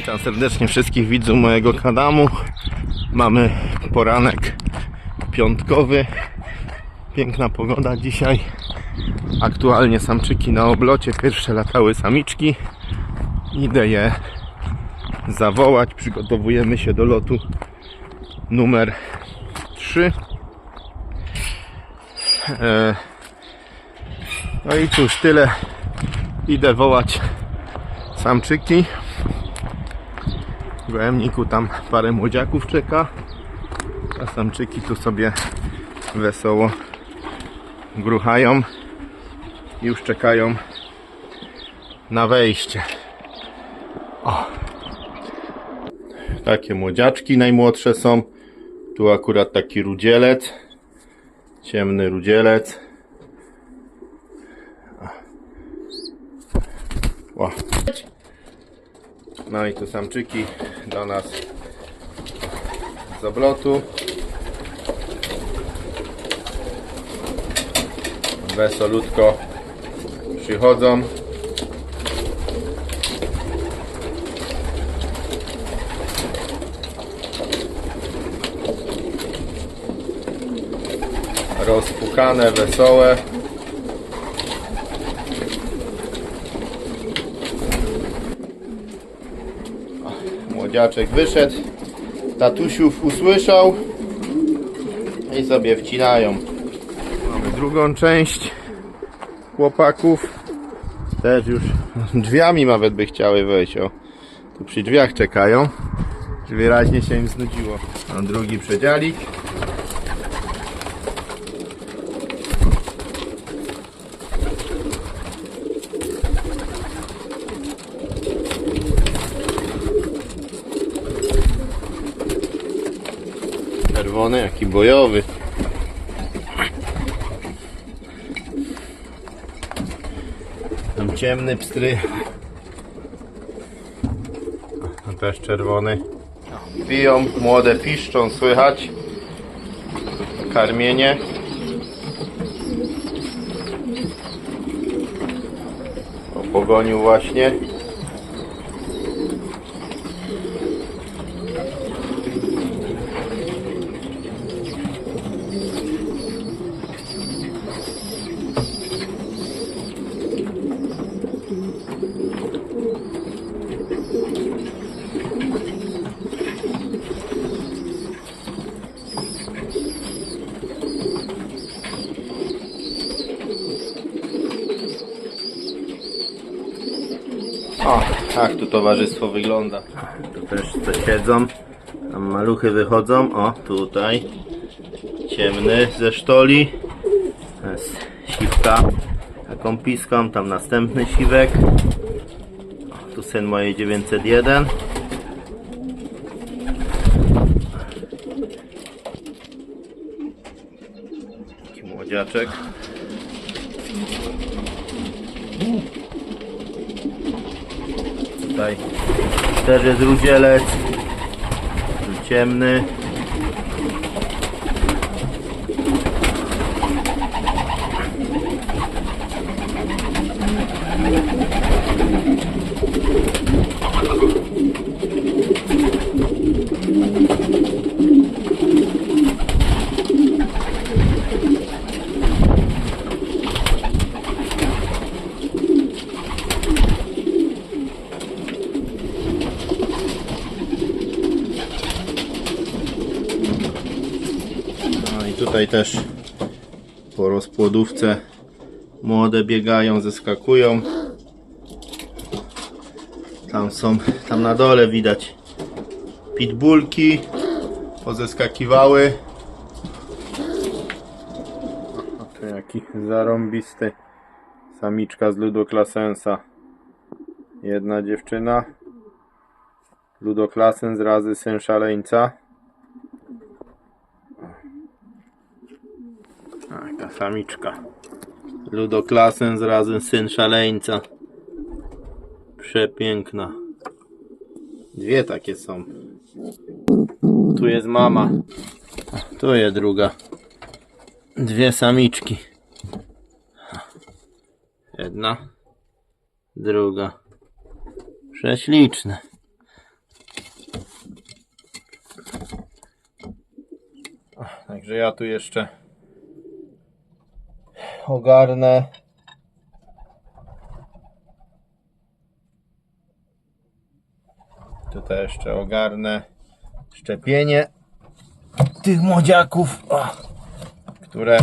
Witam serdecznie wszystkich widzów mojego kanamu. Mamy poranek piątkowy. Piękna pogoda dzisiaj. Aktualnie samczyki na oblocie. Pierwsze latały samiczki. Idę je zawołać. Przygotowujemy się do lotu numer 3. E, No i cóż, tyle. Idę wołać samczyki. W gołębniku tam parę młodziaków czeka. A samczyki tu sobie wesoło gruchają. Już czekają na wejście. O. Takie młodziaczki najmłodsze są. Tu akurat taki rudzielec. Ciemny rudzielec. O. No i tu samczyki do nas z oblotu. Wesolutko przychodzą. Rozpukane, wesołe. Młodziaczek wyszedł, tatusiów usłyszał i sobie wcinają. Mamy drugą część chłopaków. Też już drzwiami nawet by chciały wejść. O, tu przy drzwiach czekają. Czy wyraźnie się im znudziło. A drugi przedzialik. Czerwony, jaki bojowy. Tam ciemny pstry. A też czerwony. Piją, młode piszczą, słychać. Karmienie. O, pogonił właśnie. O, tak tu towarzystwo wygląda. Tu też co siedzą. Tam maluchy wychodzą. O, tutaj. Ciemny ze sztoli. To jest siwka. Taką piską. Tam następny siwek. O, tu syn mojej 901. Taki młodziaczek. Tutaj też jest rudzielec. Ciemny. No i tutaj też po rozpłodówce młode biegają, zeskakują. Tam są, tam na dole widać pitbullki pozeskakiwały. A to jaki zarąbisty samiczka z ludoklasensa. Jedna dziewczyna. Ludoklasens razy syn szaleńca. Ta samiczka. Ludoklasen razem syn szaleńca. Przepiękna. Dwie takie są. Tu jest mama. Tu jest druga. Dwie samiczki. Jedna. Druga. Prześliczne. Także ja tu jeszcze ogarnę. Tutaj jeszcze ogarnę szczepienie tych młodziaków, które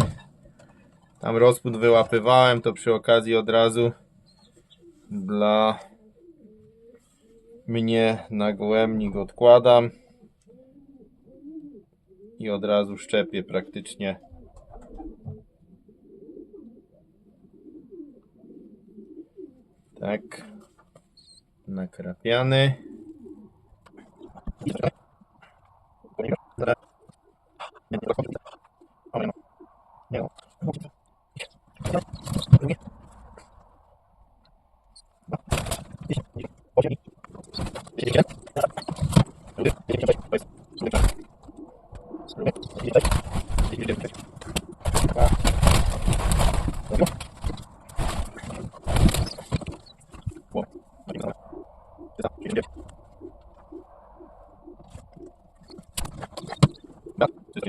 tam rozpód wyłapywałem, to przy okazji od razu dla mnie na gołębnik odkładam i od razu szczepię praktycznie. Tak. Nakrapiany.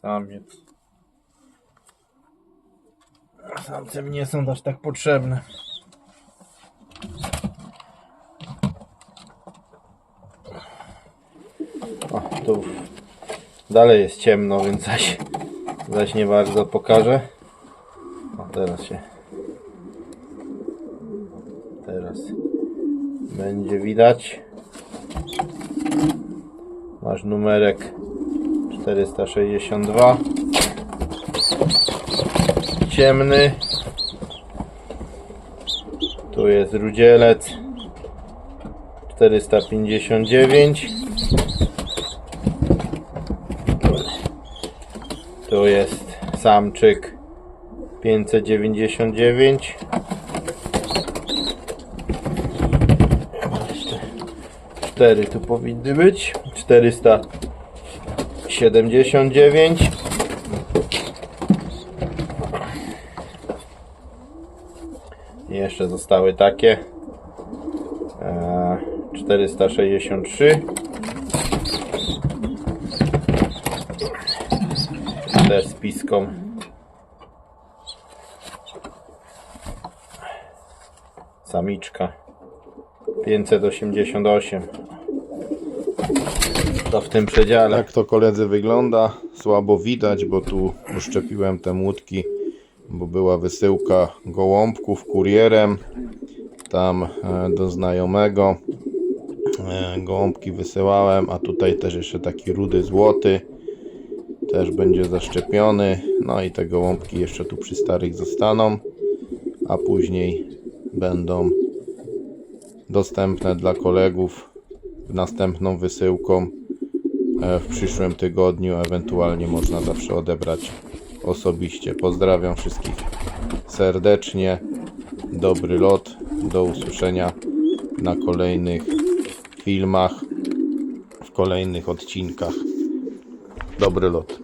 Samiec. Samce mi nie są aż tak potrzebne. O, tu dalej jest ciemno, więc zaś, zaś nie bardzo pokażę. O, teraz się. Teraz będzie widać. Masz numerek 462 ciemny. Tu jest rudzielec. 459 tu jest samczyk 599 jeszcze 4 tu powinny być. 400 79 I jeszcze zostały takie. E, 463 też z samiczka. 588 w tym przedziale. Jak to koledzy wygląda? Słabo widać, bo tu uszczepiłem te młotki, bo była wysyłka gołąbków kurierem tam e, do znajomego. E, Gołąbki wysyłałem, a tutaj też jeszcze taki rudy złoty też będzie zaszczepiony. No i te gołąbki jeszcze tu przy starych zostaną, a później będą dostępne dla kolegów następną wysyłką w przyszłym tygodniu. Ewentualnie można zawsze odebrać osobiście. Pozdrawiam wszystkich serdecznie. Dobry lot. Do usłyszenia na kolejnych filmach, w kolejnych odcinkach. Dobry lot.